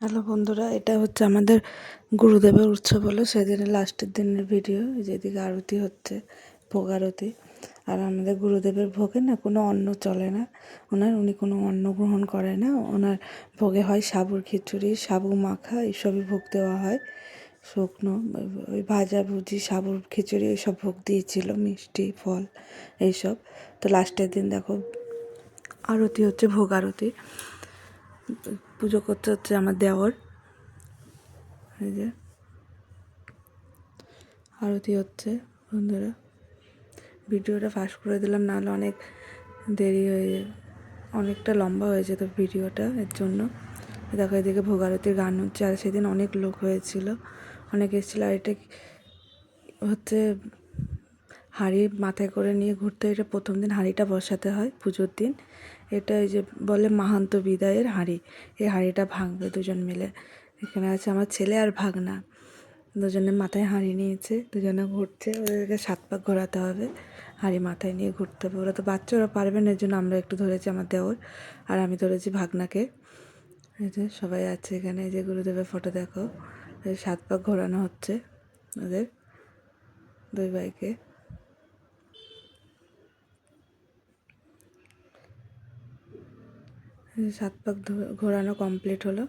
Hello বন্ধুরা, এটা হচ্ছে আমাদের গুরুদেবের উৎসব হলো। সেদিনের লাস্টের দিনের ভিডিও যেদিকে আরতি হচ্ছে, ভোগ আরতি। আর আমাদের গুরুদেবের ভোগে না কোনো অন্ন চলে না। ওনার, উনি কোনো অন্ন গ্রহণ করে না। ওনার ভোগে হয় সাবুর খিচুড়ি, সাবু মাখা, এইসবই ভোগ দেওয়া হয়। শুকনো, ওই ভাজা ভুজি, সাবুর খিচুড়ি, এইসব ভোগ দিয়েছিল, মিষ্টি, ফল, এইসব। তো লাস্টের দিন দেখো, আরতি হচ্ছে, ভোগ আরতি। পুজো করতে হচ্ছে আমার দেওর। এই যে। আরতি হচ্ছে, বন্ধুরা। ভিডিওটা ফাস্ট করে দিলাম, নাহলে অনেক দেরি হয়ে অনেকটা লম্বা হয়ে যেত ভিডিওটা, এর জন্য। দেখো, এদিকে ভোগ আরতির গান হচ্ছে, আর সেদিন অনেক লোক হয়েছিল। অনেক এসেছিল, আর এটা হচ্ছে হাঁড়ি মাথায় করে নিয়ে ঘুরতে, এটা প্রথম দিন হাঁড়িটা বসাতে হয় পুজোর দিন। এটা ওই যে বলে মাহান্ত বিদায়ের হাঁড়ি। এই হাঁড়িটা ভাঙবে দুজন মিলে। এখানে আছে আমার ছেলে আর ভাগনা। দুজনে মাথায় হাঁড়ি নিয়েছে, দুজনে ঘুরছে। ওদেরকে সাত পাক ঘোরাতে হবে। হাঁড়ি মাথায় নিয়ে ঘুরতে হবে। ওরা তো বাচ্চারা পারবে না এর জন্য আমরা একটু ধরেছি আমার দেওর। আর আমি ধরেছি ভাগনাকে। এই যে সবাই আছে এখানে। এই যে গুরুদেবের ফটো দেখো। সাত পাক ঘোরানো হচ্ছে ওদের। দুই ভাইকে। সাত পাক ঘোরানো কমপ্লিট হলো।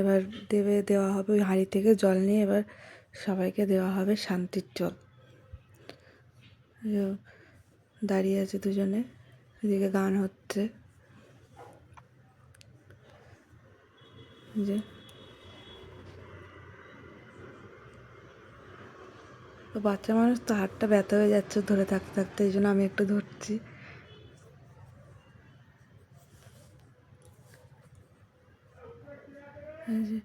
এবার দেবে, দেওয়া হবে ওই হাঁড়ি থেকে জল নিয়ে, এবার সবাইকে দেওয়া হবে শান্তির জল দাঁড়িয়ে আছে দুজনে, এদিকে গান হচ্ছে। যে। বাচ্চা মানুষ তো হাতটা ব্যথা হয়ে যাচ্ছে ধরে থাকতে থাকতে, এই জন্য আমি একটু ধরছি। এই যে।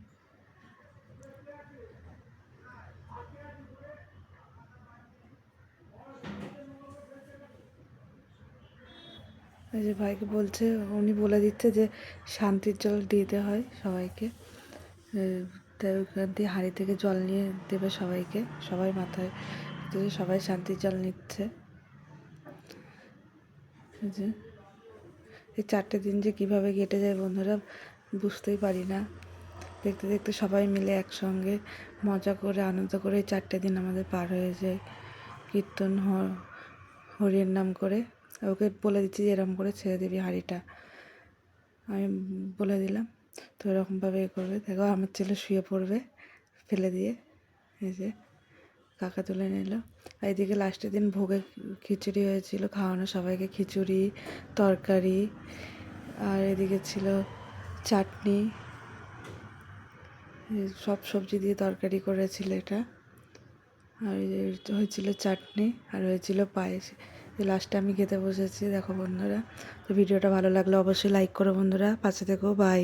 ভাইকে বলছে, উনি বলে দিচ্ছে যে শান্তির জল দিতে হয় সবাইকে। তাই ওখান দিয়ে হাঁড়ি থেকে জল নিয়ে দেবে সবাইকে, সবাই মাথায় সবাই শান্তির জল নিচ্ছে। যে। এই চারটে দিন যে কীভাবে কেটে যায় বন্ধুরা, বুঝতেই পারি না। দেখতে দেখতে সবাই মিলে একসঙ্গে মজা করে, আনন্দ করে চারটে দিন আমাদের পার হয়ে যায়। কীর্তন হরির নাম করে। ওকে বলে দিচ্ছি যে এরকম করে ছেড়ে দিবি হাঁড়িটা। আমি বলে দিলাম, তো এরকমভাবে এ করবে। দেখো, আমার ছেলে শুয়ে পড়বে ফেলে দিয়ে। এই যে, কাকা তুলে নিল। আর এদিকে লাস্টের দিন ভোগে খিচুড়ি হয়েছিল, খাওয়ানো সবাইকে খিচুড়ি, তরকারি। আর এদিকে ছিল চাটনি। সব সবজি দিয়ে তরকারি করেছিল এটা। আর হয়েছিল চাটনি আর হয়েছিল পায়েস। লাস্টে আমি খেতে বসেছি, দেখো বন্ধুরা। তো ভিডিওটা ভালো লাগলে অবশ্যই লাইক করো বন্ধুরা। পাশে থেকো বাই